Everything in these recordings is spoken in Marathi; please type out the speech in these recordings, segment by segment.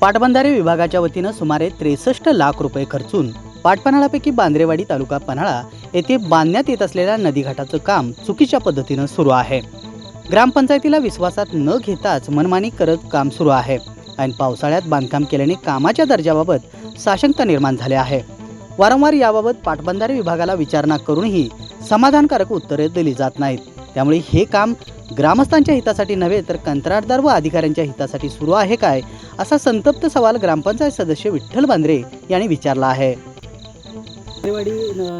पाटबंधारे विभागाच्या वतीनं सुमारे त्रेसष्ट लाख रुपये खर्चून पाटपन्हाळापैकी बांद्रेवाडी तालुका पन्हाळा येथे बांधण्यात येत असलेल्या नदीघाटाचं काम चुकीच्या पद्धतीनं सुरू आहे. ग्रामपंचायतीला विश्वासात न घेताच मनमानी करत काम सुरू आहे आणि पावसाळ्यात बांधकाम केल्याने कामाच्या दर्जाबाबत साशंकता निर्माण झाली आहे. वारंवार याबाबत पाटबंधारे विभागाला विचारणा करूनही समाधानकारक उत्तरे दिली जात नाहीत. त्यामुळे हे काम ग्रामस्थांच्या हितासाठी नव्हे तर कंत्राटदार व अधिकाऱ्यांच्या हितासाठी सुरू आहे काय असा संतप्त सवाल ग्रामपंचायत सदस्य विठ्ठल बांद्रे यांनी विचारला आहे. बांद्रेवाडी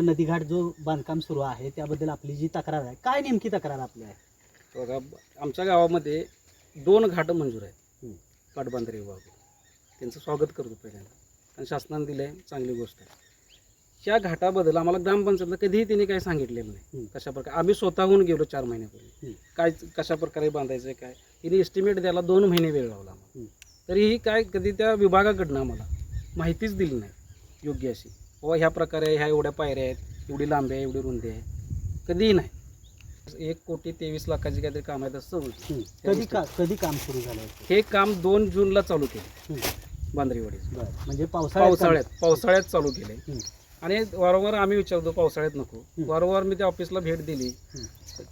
नदीघाट जो बांधकाम सुरू आहे त्याबद्दल आपली जी तक्रार आहे काय नेमकी तक्रार आपली आहे? बघा आमच्या गावामध्ये दोन घाटं मंजूर आहेत. हं. पाटबंधारे विभाग. त्यांचं स्वागत करतो पहिल्यांदा. आणि शासनाने दिलं आहे चांगली गोष्ट आहे. ह्या घाटाबद्दल आम्हाला ग्रामपंचायतला कधीही त्यांनी काही सांगितलेलं नाही. कशा प्रकारे आम्ही स्वतःहून गेलो चार महिन्यापूर्वी. काय कशा प्रकारे बांधायचं काय? तिने एस्टिमेट द्यायला दोन महिने वेळ लावला आम्हाला. तरीही काय कधी त्या विभागाकडनं आम्हाला माहितीच दिली नाही. योग्य अशी. व ह्या प्रकारे ह्या एवढ्या पायऱ्या आहेत एवढी लांबी आहे एवढी रुंदी आहे. कधीही नाही. एक कोटी तेवीस लाखाची काहीतरी काम आहे तसं होतं. कधी का कधी काम सुरू झालं? हे काम दोन जूनला चालू केले. बांद्रेवाडी म्हणजे पावसाळ्यात पावसाळ्यात पावसाळ्यात चालू केले. आणि वारंवार आम्ही विचारतो पावसाळ्यात नको. वारंवार मी त्या ऑफिसला भेट दिली.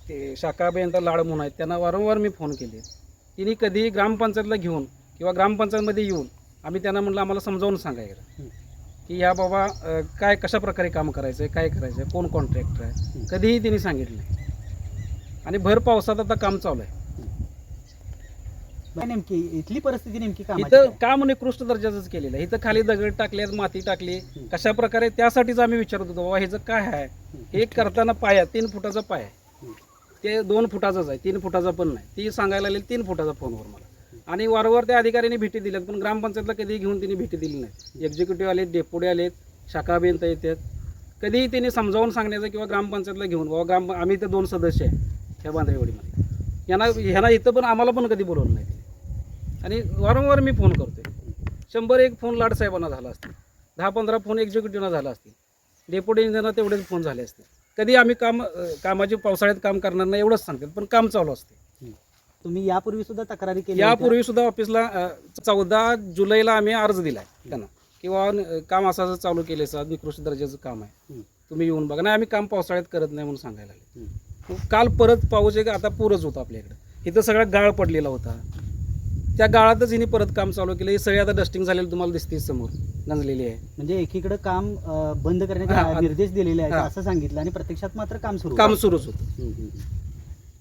ते शाखा अभियंता लाड म्हणून आहेत त्यांना वारंवार मी फोन केले तिने कधीही ग्रामपंचायतला घेऊन किंवा ग्रामपंचायतमध्ये येऊन आम्ही त्यांना म्हटलं आम्हाला समजावून सांगायला. की या बाबा काय कशा प्रकारे काम करायचं आहे काय करायचं आहे कोण कॉन्ट्रॅक्टर आहे. कधीही तिने सांगितलं आणि भर पावसात आता काम चालू आहे काय नेमकी इथली परिस्थिती नेमकी कामाची इथं काय? काम निकृष्ट दर्जाचंच केलेलं आहे. इथं खाली दगड टाकल्यात माती टाकली. कशा प्रकारे त्यासाठीच आम्ही विचारत होतो बाबा ह्याचं काय आहे? हे करताना पाया तीन फुटाचा पाय. ते दोन फुटाचाच आहे तीन फुटाचा पण नाही. ती सांगायला लागली तीन फुटाचा फोनवर मला. आणि वारंवार त्या अधिकाऱ्यांनी भेटी दिल्यात पण ग्रामपंचायतला कधी घेऊन त्यांनी भेटी दिली नाही. एक्झिक्युटिव्ह आले डेपुटे आलेत शाखा अभियंता येतात. कधीही त्यांनी समजावून सांगण्याचं किंवा ग्रामपंचायतला घेऊन बाबा ग्राम आम्ही तर दोन सदस्य आहे ह्या बांद्रेवाडीमध्ये. यांना ह्यांना इथं पण आम्हाला पण कधी बोलवलं नाही. आणि वारंवार मी फोन करतोय. शंभर एक फोन लाड साहेबांना झाला असतील. दहा पंधरा फोन एक्झिक्युटिव्हना झाला असतील. डेप्युटी इंजिनियरना तेवढेच फोन झाले असतील. कधी आम्ही काम कामाची पावसाळ्यात काम करणार नाही एवढंच सांगतात पण काम चालू असते. तुम्ही यापूर्वी सुद्धा तक्रारी केली? यापूर्वी सुद्धा ऑफिसला चौदा जुलैला आम्ही अर्ज दिलाय त्यांना. किंवा काम असं असं चालू केले सर निकृष्ट दर्जाचं काम आहे. तुम्ही येऊन बघा. नाही आम्ही काम पावसाळ्यात करत नाही म्हणून सांगायला काल परत पाऊस एक आता पूरच होता आपल्याकडे. इथं सगळा गाळ पडलेला होता. त्या गाळातच हिने परत काम चालू केलं. हे सगळे आता डस्टिंग झालेलं तुम्हाला दिसते समोर. गंजलेली आहे. म्हणजे एकीकडे काम अं, बंद हा, करण्याचे. निर्देश दिलेले आहेत हा. असं सांगितलं आणि प्रत्यक्षात मात्र काम सुरू काम. सुरूच होतं.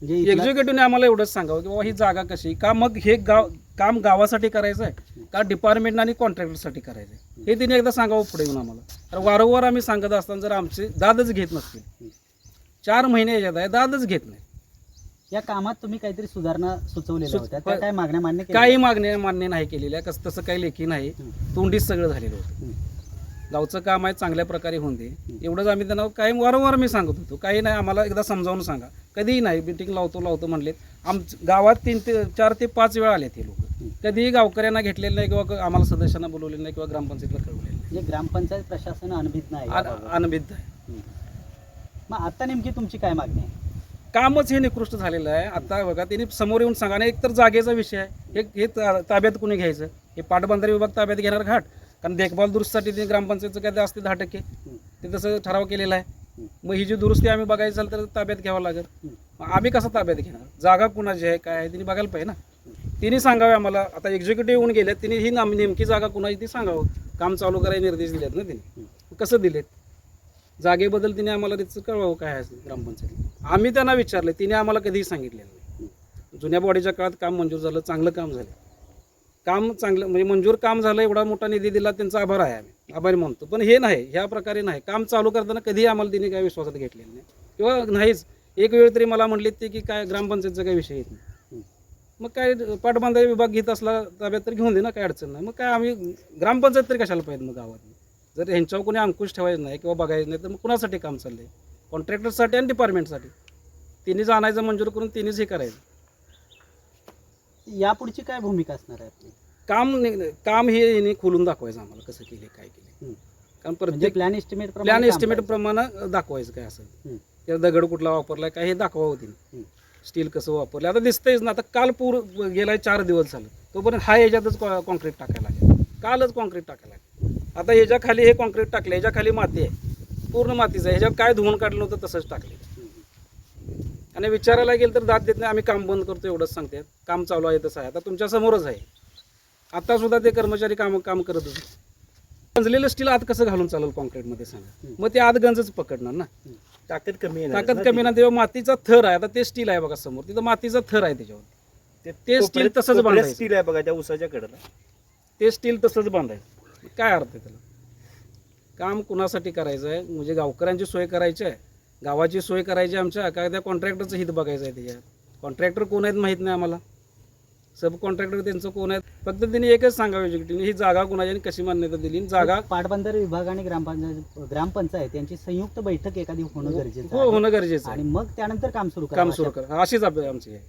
म्हणजे इथला- एक्झिक्युटिव्हने आम्हाला एवढंच सांगावं की बाबा ही जागा कशी का मग हे गाव काम गावासाठी करायचं आहे का डिपार्टमेंट आणि कॉन्ट्रॅक्टरसाठी करायचं आहे हे तिने एकदा सांगावं पुढे येऊन आम्हाला. तर वारंवार आम्ही सांगत असताना जर आमचे दादच घेत नसतील चार महिने याच्यात आहे दादच घेत नाही. या कामात तुम्ही काहीतरी सुधारणा सुचवलेल्या सुच- होत्या. त्या काय मागण्या मान्य केल्या? काही मागण्या मान्य नाही केलेल्या. कसं तसं काही लेखी नाही. तोंडीच सगळं झालेलं होतं. गावचं काम आहे चांगल्या प्रकारे होऊन दे. एवढंच आम्ही त्यांना काही वारंवार मी सांगत होतो. काही नाही आम्हाला एकदा समजावून सांगा. कधीही नाही मिटिंग लावतो लावतो म्हणलेत. आम गावात तीन ते चार ते पाच वेळा आले ते लोक. कधीही गावकऱ्यांना घेतलेलं नाही किंवा आम्हाला सदस्यांना बोलवलेलं नाही किंवा ग्रामपंचायतला कळवलेलं नाही. म्हणजे ग्रामपंचायत प्रशासन अनभित नाही याबाबत. अनभिज्ञ आहे. मग आता नेमकी तुमची काय मागणी आहे? कामच हे निकृष्ट झालेलं आहे. आता बघा त्यांनी समोर येऊन सांगा आणि एकतर जागेचा विषय आहे. हे हे ता- ताब्यात कुणी घ्यायचं? हे पाटबंधारे विभाग ताब्यात घेणार घाट. कारण देखभाल दुरुस्तीसाठी ते ग्रामपंचायतचं काय असते दहा टक्के ते तसं ठराव केलेला आहे. मग ही जी दुरुस्ती आम्ही बघायची झाली तर ताब्यात घ्यावं लागेल. मग आम्ही कसं ताब्यात घेणार? जागा कुणाची आहे? काय आहे? तिने बघायला पाहिजे ना. तिने सांगावे आम्हाला. आता एक्झिक्युटिव्ह येऊन गेले तिने ही नेमकी जागा कुणाची ती सांगावं. काम चालू करायला निर्देश दिलेत ना तिने कसं दिलेत? जागेबद्दल तिने आम्हाला तिचं कळवावं काय आहे ग्रामपंचायत आम्ही त्यांना विचारले तिने आम्हाला कधीही सांगितलेलं नाही. जुन्या बॉडीच्या काळात काम मंजूर झालं चांगलं काम झालं. काम चांगलं म्हणजे मंजूर काम झालं एवढा मोठा निधी दिला त्यांचा आभार आहे आम्ही. आभारी मानतो. पण हे नाही ह्या प्रकारे नाही. काम चालू करताना कधीही आम्हाला तिने काय विश्वासात घेतलेलं नाही. किंवा नाहीच. एक वेळ तरी मला म्हणले ते की काय ग्रामपंचायतचा काही विषय येत नाही. मग काय पाटबंधारे विभाग घेत असला ताब्यात तर घेऊन दे ना काय अडचण नाही. मग काय आम्ही ग्रामपंचायत तरी कशाला पाहिजे मग गावात? जर ह्यांच्यावर कोणी अंकुश ठेवायचं नाही किंवा बघायचं नाही तर मग कुणासाठी काम चाललंय? कॉन्ट्रॅक्टरसाठी आणि डिपार्टमेंटसाठी तिन्हीच आणायचं मंजूर करून तिन्हीच हे करायचं. यापुढची काय भूमिका असणार आहे आपली? काम काम हे यांनी खोलून दाखवायचं आम्हाला कसं केले काय केले. हं. कारण म्हणजे प्रत्येक प्लॅन एस्टिमेट प्लॅन एस्टिमेट प्रमाणे दाखवायचं काय असेल हं. त्या दगड कुठला वापरलाय काय हे दाखवावं तिने स्टील कसं वापरलं आता दिसतंयच ना आता काल पूर गेलाय चार दिवस झालं. तोपर्यंत हा ह्याच्यातच कॉन्क्रीट टाकायला लागेल. कालच कॉन्क्रीट टाकायला लागेल. आता ह्याच्या खाली हे कॉन्क्रीट टाकलं ह्याच्या खाली माती आहे. पूर्ण मातीचं आहे. ह्याच्यावर काय धुवून काढलं होतं तसंच टाकले. आणि विचारायला गेलं तर दाद देत नाही. आम्ही काम बंद करतो एवढंच सांगते. काम चालू आहे तसं आहे. आता तुमच्या समोरच आहे. आता सुद्धा ते कर्मचारी काम काम करत होते. गंजलेलं स्टील आत कसं घालून चालेल कॉन्क्रीटमध्ये सांगा? मग ते आत गंजच पकडणार ना? ताकद कमी आहे ताकद कमी ना तेव्हा मातीचा थर आहे. आता ते स्टील आहे बघा समोर. तिथं मातीचा थर आहे त्याच्यावर ते स्टील तसंच बांधायचं. स्टील आहे बघा त्या उसाच्या कडेला. ते स्टील तसंच बांधायचं. काय अर्थ आहे त्याला? काम कुणासाठी करायचं आहे? म्हणजे गावकऱ्यांची सोय करायची आहे? गावाची सोय करायची आमच्या? काय त्या कॉन्ट्रॅक्टरचं हित बघायचं आहे त्याच्यात? कॉन्ट्रॅक्टर कोण आहेत माहीत नाही आम्हाला. सब कॉन्ट्रॅक्टर त्यांचं कोण आहेत? फक्त त्यांनी एकच सांगावं एक्झिक्युटिव्हने ही जागा कुणाची आणि कशी मान्यता दिली आणि जागा पाटबंधारे विभाग आणि ग्रामपंचायत ग्रामपंचायत यांची संयुक्त बैठक एखादी होणं गरजेचं हो आहे. होणं गरजेचं आणि मग त्यानंतर काम सुरू काम. सुरू करा. अशीच आप- आमची आहे.